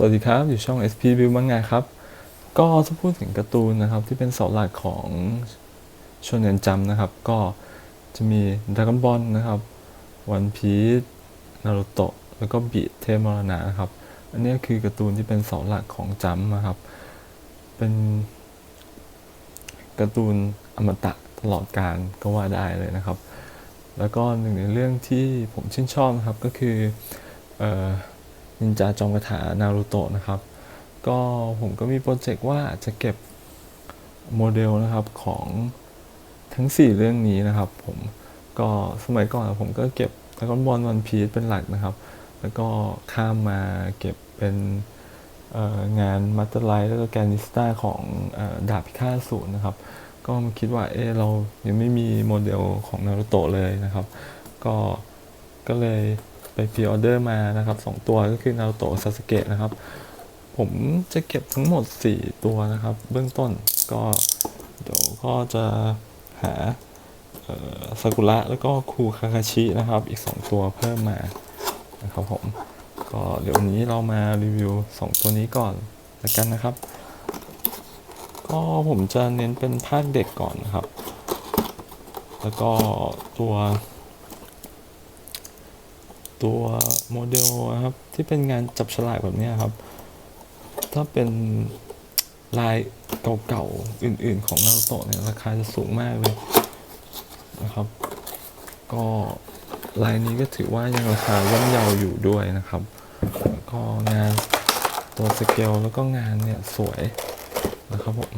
สวัสดีครับ อยู่ช่อง SP View มังงครับ ก็จะพูดถึงการ์ตูนนะครับ ที่เป็นเสาหลักของชนเนนจัมนะครับ ก็จะมีด r a ก o n บอลนะครับวันพีซนารูโตะแล้วก็บีเทมรณะนะครับ อันนี้คือการ์ตูนที่เป็นเสาหลักของจัมนะครับ เป็นการ์ตูนอมตะตลอดการก็ว่าได้เลยนะครับ แล้วก็หนึ่งในเรื่องที่ผมชื่นชอบนะครับก็คืออ นินจาจอมกระถานารูโตะนะครับ ก็ผมก็มีโปรเจกต์ว่าจะเก็บโมเดลนะครับของทั้ง 4 เรื่องนี้นะครับผมก็สมัยก่อนผมก็เก็บด r a ก o n บอลวันพี e เป็นหลักนะครับ แล้วก็ข้ามมาเก็บเป็นงานมัตเตอร์ไลท์แล้วก็แกนิสตาของอดาบพิฆาตศูนย์นะครับ ก็มาคิดว่าเออเรายังไม่มีโมเดลของนารูโตะเลยนะครับ ก็ก็เลย ไปพรีออเดอร์มานะครับสองตัวก็คือนารูโตะซาสเกะนะครับ ผมจะเก็บทั้งหมด 4 ตัวนะครับ เบื้องต้นก็เดี๋ยวก็จะหาซากุระแล้วก็คูคาคาชินะครับ อีก 2 ตัวเพิ่มมานะครับผมก็เดี๋ยววันนี้เรามารีวิว 2 ตัวนี้ก่อนละกันนะครับ ก็ผมจะเน้นเป็นภาคเด็กก่อนนะครับ แล้วก็ตัว ตัวโมเดลนะครับ ที่เป็นงานจับฉลากแบบนี้ครับ ถ้าเป็นลายเก่าๆอื่น ๆ ของนารูโตะเนี่ยราคาจะสูงมากเลยนะครับ ก็ลายนี้ก็ถือว่ายังราคาย่อมเยาอยู่ด้วยนะครับ ก็งานตัวสเกลแล้วก็งานเนี่ยสวยนะครับผม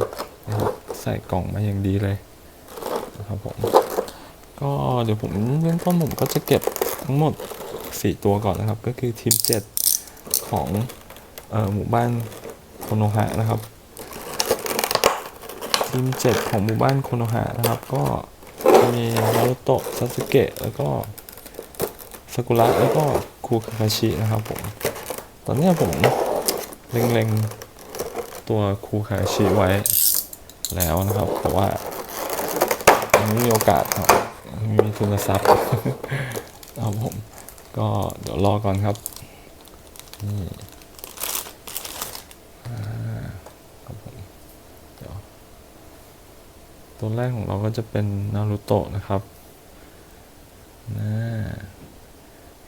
ใส่กล่องมาอย่างดีเลยนะครับผมก็เดี๋ยวผมเริ่มต้นผมก็จะเก็บทั้งหมด 4 ตัวก่อนนะครับ ก็คือทีม 7 ของออหมู่บ้านโคโนฮะนะครับ ทีม 7 ของหมู่บ้านโคโนฮะนะครับ ก็มีนารุโตะซาสึเกะแล้วก็ซากุระแล้วก็คูคาคาชินะครับผม ตอนนี้ผมเล็งๆ ตัวคูคาคาชิไว้แล้วนะครับ แต่ว่ายังไม่มีโอกาสครับไม่มีทุนทรัพย์ครับผม ก็เดี๋ยวรอก่อนครับนี่ครับผมเดี๋ยวตัวแรกของเราก็จะเป็นนารูโตะนะครับหน้า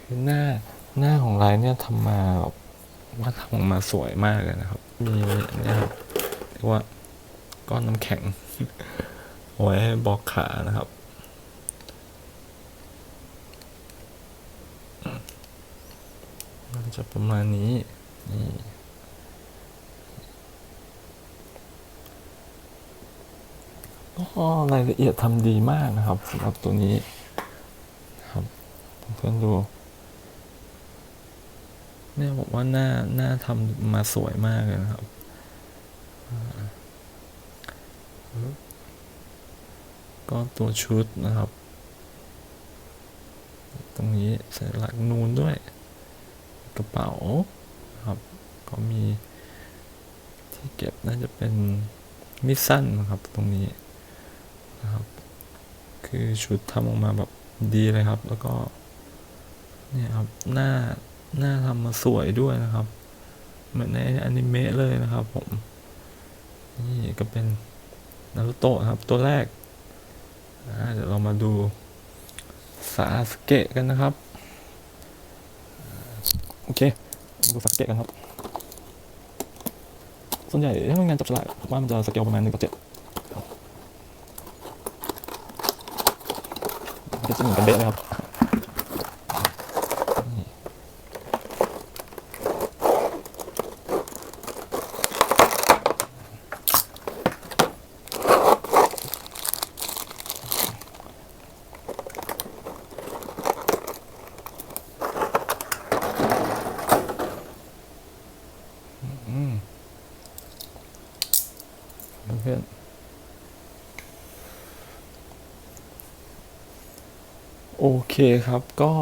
คือหน้าหน้าของลายเนี่ยทำมาแบบว่าทำออกมาสวยมากเลยนะครับ มีเนี่ยครับเรียกว่าก้อนน้ำแข็งไว้ให้บล็อกขานะครับ มันจะประมาณนี้นี่ก็รายละเอียดทำดีมากนะครับสำหรับตัวนี้ครับเพื่อนดูเนี่บอกว่าหน้าหน้าทำมาสวยมากเลยนะครับก็ตัวชุดนะครับ ตรงนี้สัญลักษณ์นูนด้วย กระเป๋าครับก็มีที่เก็บน่าจะเป็นมิสั้นนะครับตรงนี้นะครับ คือชุดทำออกมาแบบดีเลยครับ แล้วก็เนี่ยครับหน้าหน้าทำมาสวยด้วยนะครับ เหมือนในอนิเมะเลยนะครับผม นี่ก็เป็นนารุโตะครับตัวแรกเดี๋ยวเรามาดูซาสเกะกันนะครับ อเคดูสกเกตกันครับ ส่วนใหญ่ถ้าเป็นงานจับฉลากว่ามันจะสเกลประมาณ1ต่อ7ก็จะเหมือนกันเดะเลยครับ เพื่อนโอเคครับก็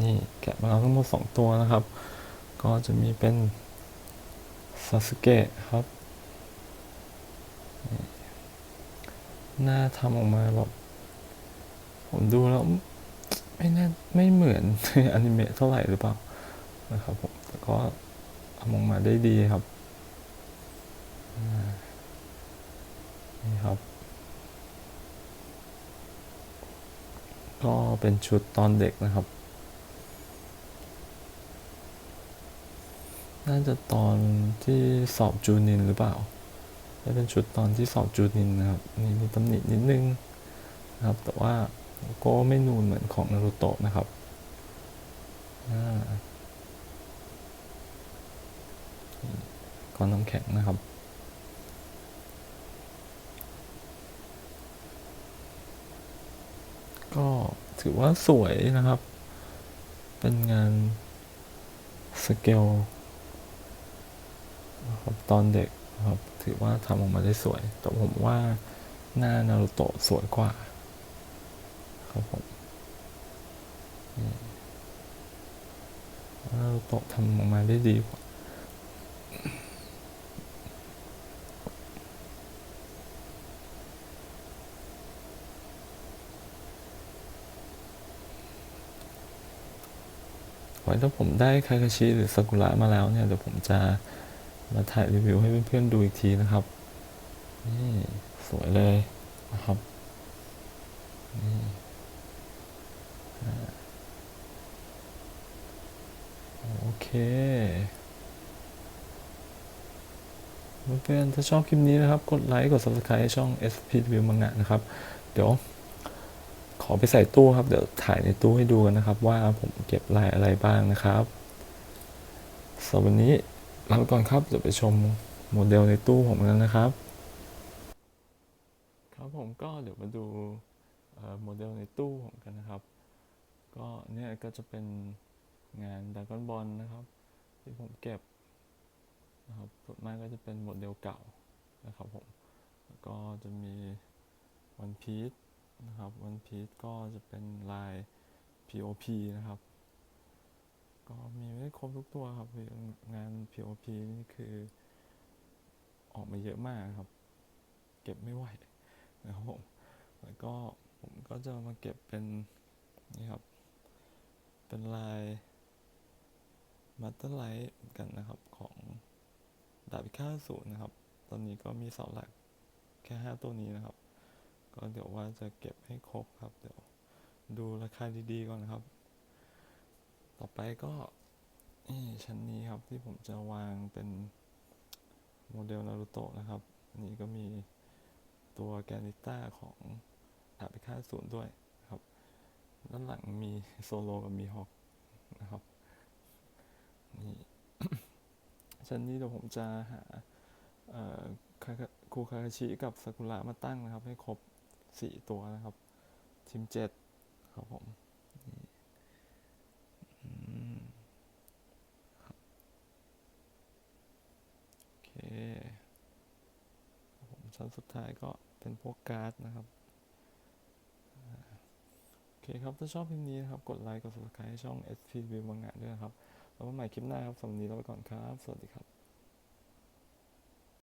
นี่แกะมาแล้วทั้งหมดสองตัวนะครับ ก็จะมีเป็นซาสึเกะครับ หน้าทำออกมาแบบผมดูแล้วไม่แน่ไม่เหมือนอนิเมะเท่าไหร่หรือเปล่านะครับผมแต่ก็ทำออกมาได้ดีครับอ่านี่ ครับ ก็เป็นชุดตอนเด็กนะครับ น่าจะตอนที่สอบจูนินหรือเปล่าจะเป็นชุดตอนที่สอบจูนินนะครับนี่มีตำหนินิดนึงนะครับ แต่ว่าก็ไม่นูนเหมือนของนารูโตะนะครับอ่านี่ก้อนน้ำแข็งนะครับ ก็ถือว่าสวยนะครับ เป็นงานสเกลนะครับตอนเด็กนะครับถือว่าทำออกมาได้สวย แต่ผมว่าหน้านารูโตะสวยกว่าครับผมนารูโตะทำออกมาได้ดีกว่า ไว้ถ้าผมได้คาคาชิหรือซากุระมาแล้วเนี่ยเดี๋ยวผมจะมาถ่ายรีวิวให้เพื่อนๆดูอีกทีนะครับ นี่สวยเลยนะครับนี่โอเคเพื่อนๆถ้าชอบคลิปนี้นะครับ กดไลค์ กด subscribe ให้ช่อง SP Review Manga นะครับ เดี๋ยว อไปใส่ตู้ครับ เดี๋ยวถ่ายในตู้ให้ดูกันนะครับ ว่าผมเก็บลายอะไรบ้างนะครับสำหรับวันนี้ลาไปก่อนครับเดี๋ยวไปชมโมเดลในตู้ผมกันนะครับ ครับผมก็เดี๋ยวมาดูโมเดลในตู้ผมกันนะครับ ก็เนี่ยก็จะเป็นงานดากอนบอลนะครับ ที่ผมเก็บนะครับส่วนมากก็จะเป็นโมเดลเก่านะครับผมแล้วก็จะมีวันพีซ นะครับวันพีชก็จะเป็นลาย POP นะครับ ก็มีไม่ได้ครบทุกตัวครับงาน POP นี่คือออกมาเยอะมากครับ เก็บไม่ไหวนะครับผมแล้วก็ผมก็จะมาเก็บเป็นนี่ครับ เป็นลายมัตเตอร์ไลท์กันนะครับของดาบพิฆาตศูนย์นะครับ ตอนนี้ก็มีเสาหลักแค่ 5 ตัวนี้นะครับ ก็เดี๋ยวว่าจะเก็บให้ครบครับ เดี๋ยวดูราคาดีๆก่อนครับ ต่อไปก็นี่ชั้นนี้ครับที่ผมจะวางเป็นโมเดลนารูโตะนะครับนนี้ก็มีตัวแกนิต้าของดาบพิฆาตศูนย์ด้วยครับ ด้านหลังมีโซโลกับมีฮอกนะครับ นี่ชั้นนี้เดี๋ยวผมจะหาเอ่อคาคาคูคาคาชิกับซากุระมาตั้งนะครับ ให้ครบ สี่ตัวนะครับ ทีมเจ็ดครับผมโอเคผมชั้นสุดท้ายก็เป็นพวกการ์ดนะครับโอเคครับ ถ้าชอบคลิปนี้นะครับ กดไลค์ กด subscribe ให้ช่อง SP View มังงะด้วยนะครับ แล้วมาใหม่คลิปหน้าครับสำหรับวันนี้เราไปก่อนครับ สวัสดีครับ